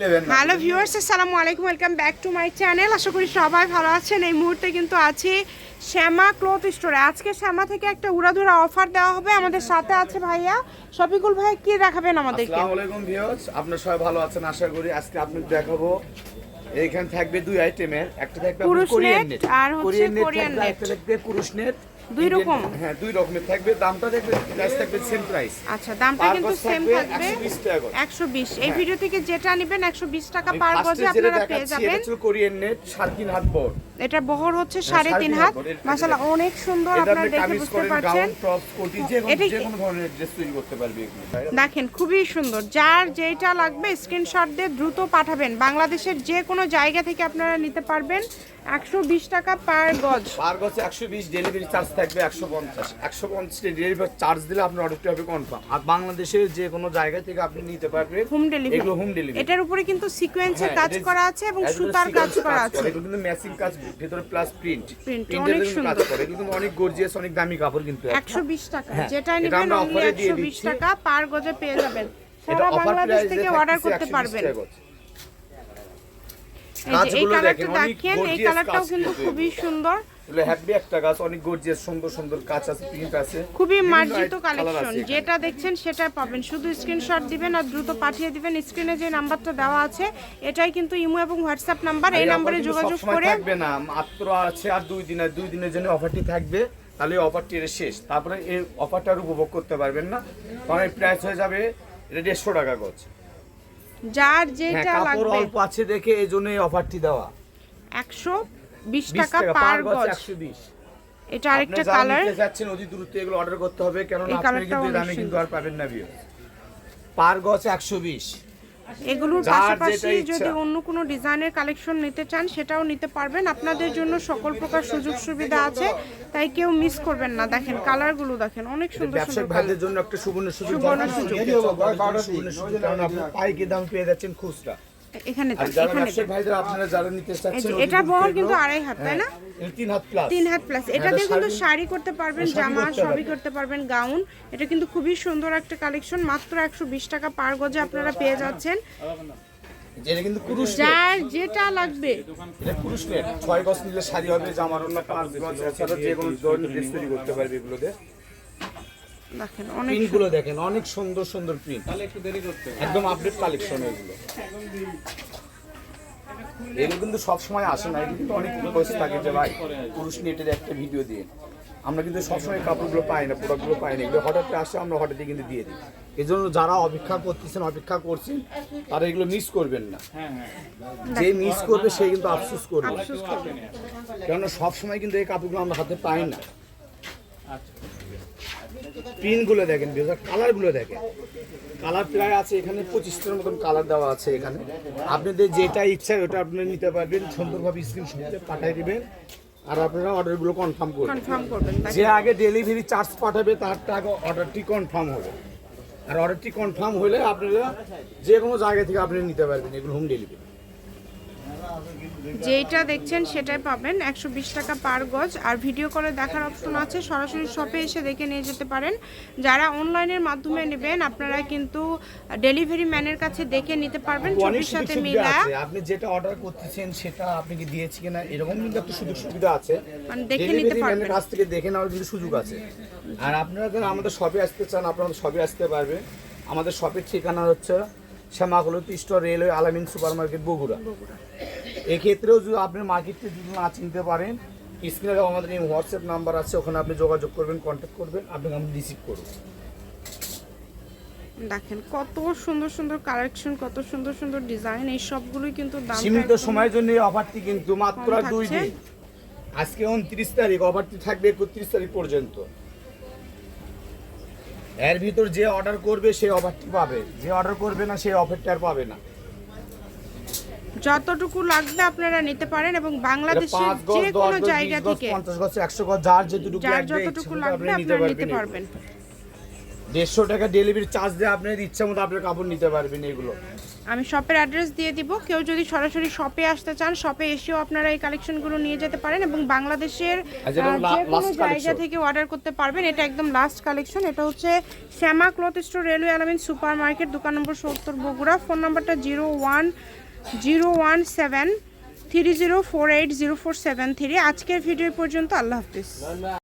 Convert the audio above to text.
Hello viewers আসসালামু আলাইকুম welcome back to my channel আশা করি সবাই ভালো আছেন। এই মুহূর্তে কিন্তু আছি শ্যামা ক্লথ স্টোরে। আজকে শ্যামা থেকে একটা উড়াধুরা অফার দেওয়া হবে। আমাদের সাথে আছে ভাইয়া। শফিকুল ভাই কি দেখাবেন আমাদেরকে? আসসালামু আলাইকুম ভিউয়ার্স আপনারা সবাই ভালো আছেন আশা করি আজকে আপনাদের দেখাবো। এইখানে থাকবে দুই আইটেমের একটা থাকবে কোরিয়ান নেট আর হচ্ছে কোরিয়ান net। একটা থাকবে পুরুষ নেট দুই রকম? হ্যাঁ দুই রকমের থাকবে। দামটা দেখবে প্রাইস থাকবে সেম প্রাইস আচ্ছা দামটা কিন্তু সেম থাকবে থাকবে 120 টাকা করে। একশো বিশ। এই ভিডিও থেকে যেটা নেবেন একশো বিশ টাকা পার গজে আপনারা পেয়ে দেখাচ্ছি এটা কোরিয়ান নেট সাড়ে তিন হাত বড়। এটা বহর হচ্ছে সাড়ে সাড়ে তিন তিন হাত। মাসালা অনেক সুন্দর আপনারা দেখে বুঝতে পারছেন। এটা- যে কোনো ধরনের ড্রেস তৈরি করতে পারবে দেখেন খুবই সুন্দর। যার যেটা লাগবে স্ক্রিনশট দিয়ে দ্রুত পাঠাবেন। বাংলাদেশের যে কোনো জায়গা থেকে আপনারা নিতে পারবেন একশো বিশ টাকা পার গজ। পার একশো বিশ ডেলিভারি চার্জ থাকবে একশো পঞ্চাশ। একশো পঞ্চাশ ডেলিভারি চার্জ দিলে আপনার অর্ডারটি হবে কনফার্ম আর বাংলাদেশের যে কোনো জায়গা থেকে আপনি নিতে পারবেন হোম ডেলিভারি এগুলো হোম ডেলিভারি এটার উপরে কিন্তু সিকোয়েন্সের হ্যাঁ, কাজ করা আছে এবং সুতার কাজ করা আছে। এগুলো কিন্তু ম্যাচিং কাজ ভিতরে প্লাস প্রিন্ট প্রিন্টের অনেক কাজ সুন্দর। করে। কিন্তু অনেক গর্জিয়াস অনেক দামি কাপড় কিন্তু একটা। একশো বিশ টাকা। হ্যাঁ, যেটা নেবেন অনলি offer এ দিয়ে একশো বিশ দিচ্ছি। টাকা পার গজে পেয়ে যাবেন। সারা বাংলাদেশ থেকে অর্ডার করতে পারবেন। এই কালারটা দেখেন, এই কালারটাও কিন্তু খুবই সুন্দর। এগুলো হ্যাপি একটা গাছ অনেক গর্জিয়াস সুন্দর সুন্দর কাজ আছে প্রিন্ট আছে। খুবই মার্জিত কালেকশন যেটা দেখছেন সেটা পাবেন। শুধু স্ক্রিনশট দিবেন আর দ্রুত পাঠিয়ে দিবেন। স্ক্রিনে যে নাম্বারটা দেওয়া আছে এটাই কিন্তু ইমো এবং হোয়াটসঅ্যাপ নাম্বার। এই নম্বরে যোগাযোগ করে থাকবে না। মাত্র আছে আর দুই দিন দুই দিনের জন্য অফারটি থাকবে। তাহলে এই অফারটি শেষ। তারপরে এই অফারটা আর উপভোগ করতে পারবেন না। কারণ প্রাইস হয়ে যাবে এটা দেড়শো টাকা গজ। যার হ্যাঁ যেটা কাপড় লাগবে। অল্প আছে দেখে এই জন্য এই অফারটি দেওয়া। একশো বিশ বিশ টাকা টাকা পার গজ গজ। একশো বিশ। এটা আরেকটা কালার নিতে যাচ্ছেন অতি দ্রুত এগুলো অর্ডার করতে হবে এই আপনি কিন্তু দামে কিন্তু আর পাবেন না ভিউ পার গজ একশো বিশ। এগুলোর পাশাপাশি যদি অন্য কোনো ডিজাইনের কালেকশন নিতে চান সেটাও নিতে পারবেন। আপনাদের জন্য সকল প্রকার সুযোগ সুবিধা আছে তাই কেউ মিস করবেন না। দেখেন কালারগুলো দেখেন অনেক সুন্দর সুন্দর ভাইদের জন্য একটা সুবর্ণ সুযোগ সুবর্ণ সুযোগ। কারণ আপনি দাম পেয়ে যাচ্ছেন খুচরা। এখানে। ভাইদের আপনারা যারা নিতে চাচ্ছেন এটা বহর কিন্তু আড়াই হাত তাই না? হ্যাঁ, তিন হাত প্লাস তিন হাত প্লাস এটা দিয়ে কিন্তু শাড়ি- করতে পারবেন জামা সবই করতে পারবেন গাউন। এটা কিন্তু খুবই সুন্দর একটা কালেকশন মাত্র একশো বিশ টাকা পার গজে আপনারা পেয়ে যাচ্ছেন। যেটা কিন্তু। যার যেটা লাগবে। এটা পুরুষ নেট ছয় গজ নিলে শাড়ি হবে জামার অন্য পাঁচ যে কোনো ধরনের ড্রেস তৈরি করতে পারবে এগুলোতে। দেখেন অনেক প্রিন্টগুলো দেখেন অনেক সুন্দর সুন্দর প্রিন্ট একদম আপডেট কালেকশন এগুলো। এগুলো কিন্তু সবসময় আসে না এগুলো কিন্তু অনেক রিকোয়েস্ট থাকে যে ভাই পুরুষ নেটের একটা ভিডিও দিয়ে। আমরা কিন্তু সবসময় কাপড়গুলো পাই না প্রোডাক্টগুলো পাই না। এগুলো হঠাৎ আসে আমরা হঠাৎই কিন্তু দিয়ে দিই। এই জন্য যারা অপেক্ষা করতেছেন অপেক্ষা করছেন তারা এগুলো মিস করবেন না। যে মিস করবে সে কিন্তু আফসোস করবে। কেননা সবসময় কিন্তু এই কাপড়গুলো আমরা হাতে পাই না। প্রিন্টগুলো দেখেন কালারগুলো দেখেন। কালার প্রায় আছে এখানে পঁচিশটার মতন কালার দেওয়া আছে এখানে। আপনাদের যেটা ইচ্ছা ওটা আপনারা নিতে পারবেন সুন্দরভাবে স্ক্রিনশটে পাঠিয়ে দেবেন। আর আপনারা অর্ডারগুলো কনফার্ম করবেন। কনফার্ম করবেন যে আগে ডেলিভারি চার্জ পাঠাবে তারটা আগে অর্ডারটি কনফার্ম হবে। আর অর্ডারটি কনফার্ম হলে আপনারা যে কোনো জায়গা থেকে আপনি নিতে পারবেন এগুলো হোম ডেলিভারি যেইটা দেখছেন সেটাই পাবেন। একশো বিশ টাকা পার গজ। আর ভিডিও করে দেখার অপশন আছে সরাসরি শপে এসে দেখে নিয়ে যেতে পারেন। যারা অনলাইনের মাধ্যমে নেবেন আপনারা কিন্তু ডেলিভারি ম্যানের কাছে দেখে নিতে পারবেন ছবির সাথে মিলা। আপনি যেটা অর্ডার করতেছেন সেটা আপনি কি দিয়েছি কিনা এরকম কিন্তু একটা সুযোগ সুবিধা আছে। মানে দেখে নিতে পারবেন। কাছ থেকে দেখে নেওয়ার কিন্তু সুযোগ আছে। আর আপনারা যারা আমাদের শপে আসতে চান আপনারা শপে আসতে পারবে। আমাদের শপের ঠিকানা হচ্ছে শ্যামাকুলত store railway Alamin supermarket Bogura. এক্ষেত্রেও যদি আপনি মার্কেটে যদি না চিনতে পারেন স্ক্রিনে আমাদের এই হোয়াটসঅ্যাপ নাম্বার আছে ওখানে আপনি যোগাযোগ করবেন কন্ট্যাক্ট করবেন আপনাকে আমি রিসিভ করব দেখেন কত সুন্দর সুন্দর কালেকশন কত সুন্দর সুন্দর ডিজাইন এই সবগুলোই কিন্তু দাম সীমিত সময়ের জন্য এই অফারটি কিন্তু মাত্র দুই। দিন। আজকে উনত্রিশ তারিখ অফারটি থাকবে একত্রিশ তারিখ পর্যন্ত। এর ভিতর যে অর্ডার করবে সে অফারটি পাবে। যে অর্ডার করবে না সে অফারটি আর পাবে না। যতটুকু লাগবে আপনারা নিতে পারেন এবং বাংলাদেশের যে কোনো জায়গা থেকে পঞ্চাশ গজ একশো গজ যার যতটুকু লাগবে যতটুকু লাগবে আপনারা নিতে পারবেন। পারবেন। দেড়শো টাকা ডেলিভারি চার্জ দিয়ে আপনার ইচ্ছা মতো আপনার কাপড় নিতে পারবেন এগুলো। আমি শপের অ্যাড্রেস দিয়ে দিব। কেউ যদি সরাসরি শপে আসতে চান শপে এসেও আপনারা এই কালেকশনগুলো নিয়ে যেতে পারেন এবং বাংলাদেশের যে কোনো জায়গা থেকে অর্ডার করতে পারবেন। এটা একদম লাস্ট কালেকশন এটা হচ্ছে Shyama cloth store railway Alamin supermarket দোকান নম্বর সত্তর বগুড়া। ফোন নাম্বারটা zero one zero one seven three zero four eight zero four seven three আজকের ভিডিও পর্যন্ত। আল্লাহ হাফিজ।